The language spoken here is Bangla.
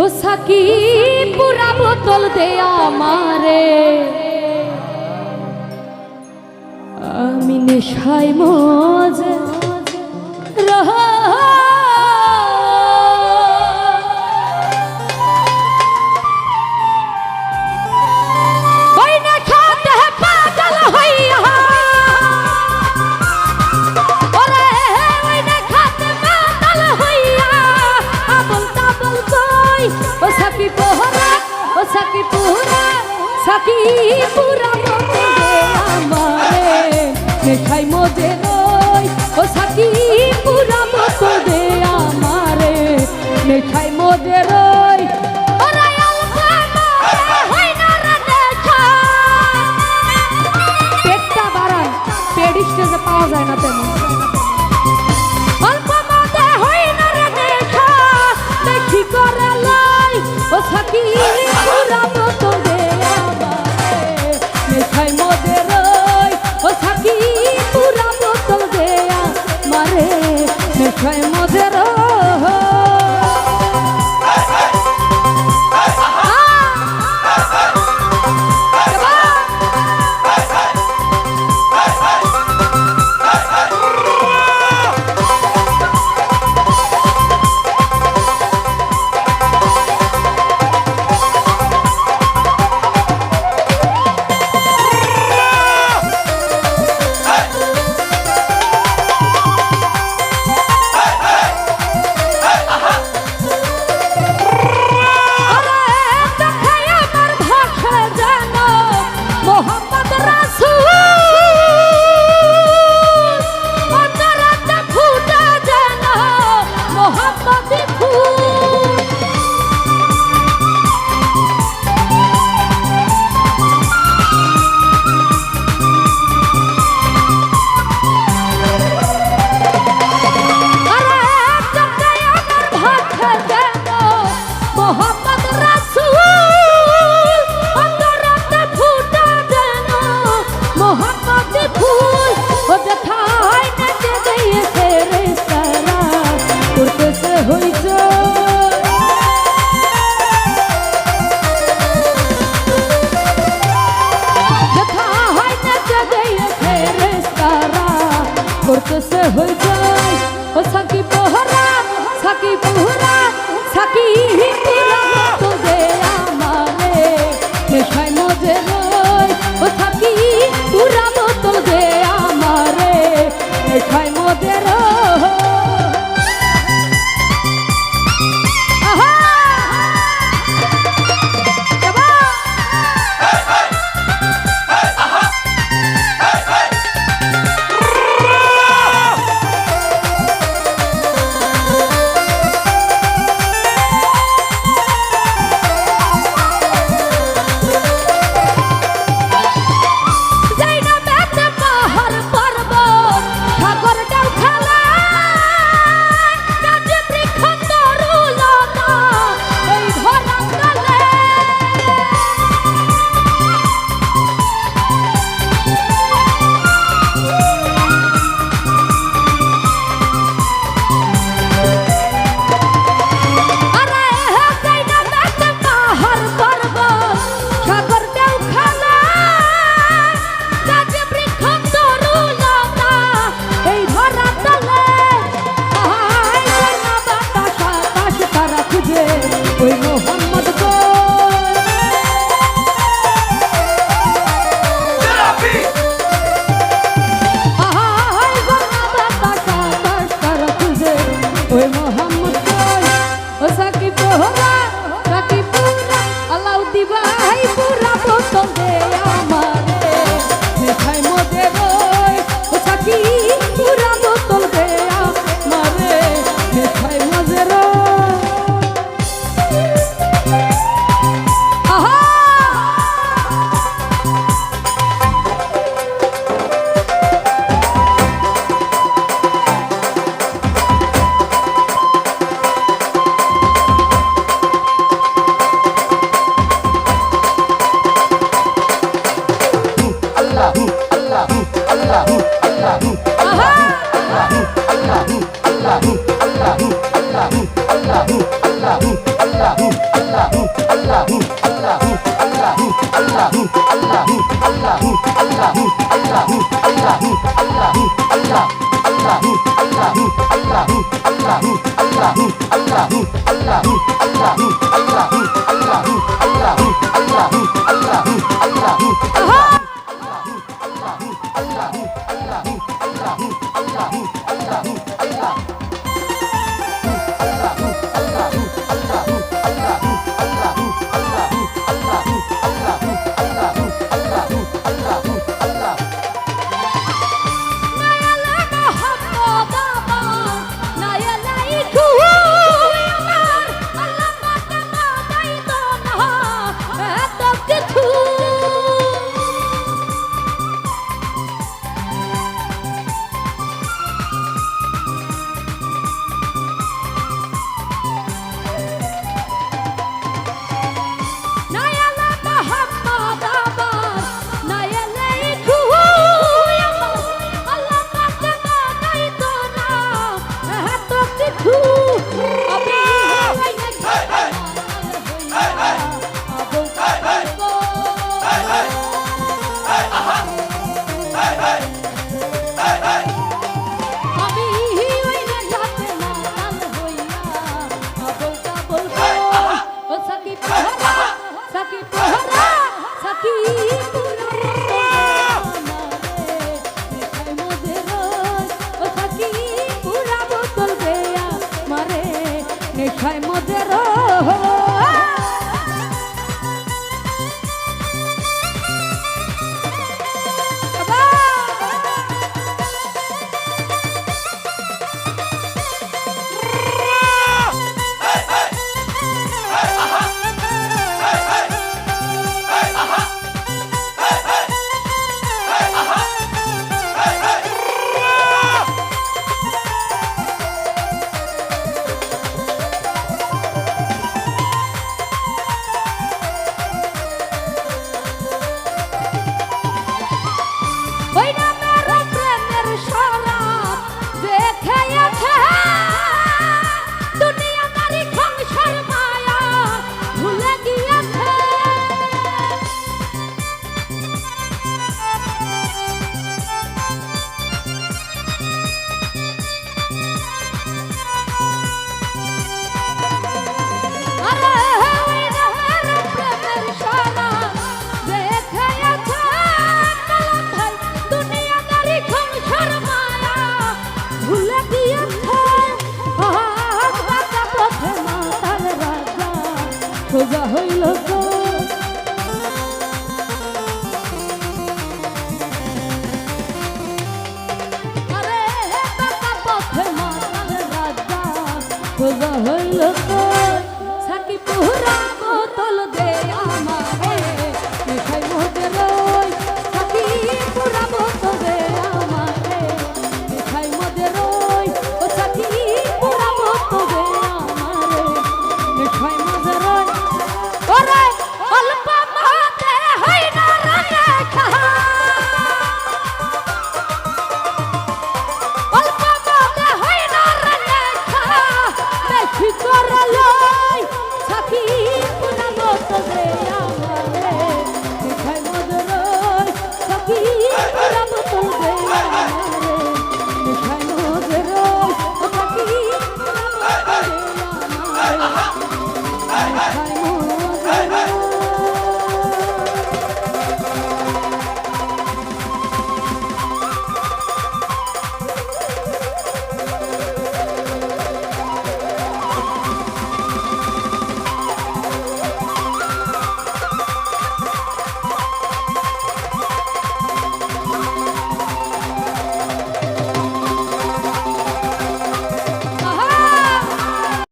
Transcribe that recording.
ও সাকি পুরা বোতল দেয়া মারে আমি নেশায় মজা রহা পুরা সাকি পুরা আমারে। দেখাই মজে রই, ও সাকি পুরা মতো দে আমারে। দেখাই মজে রই कसं होतं নায়ালা সোজা হইল গো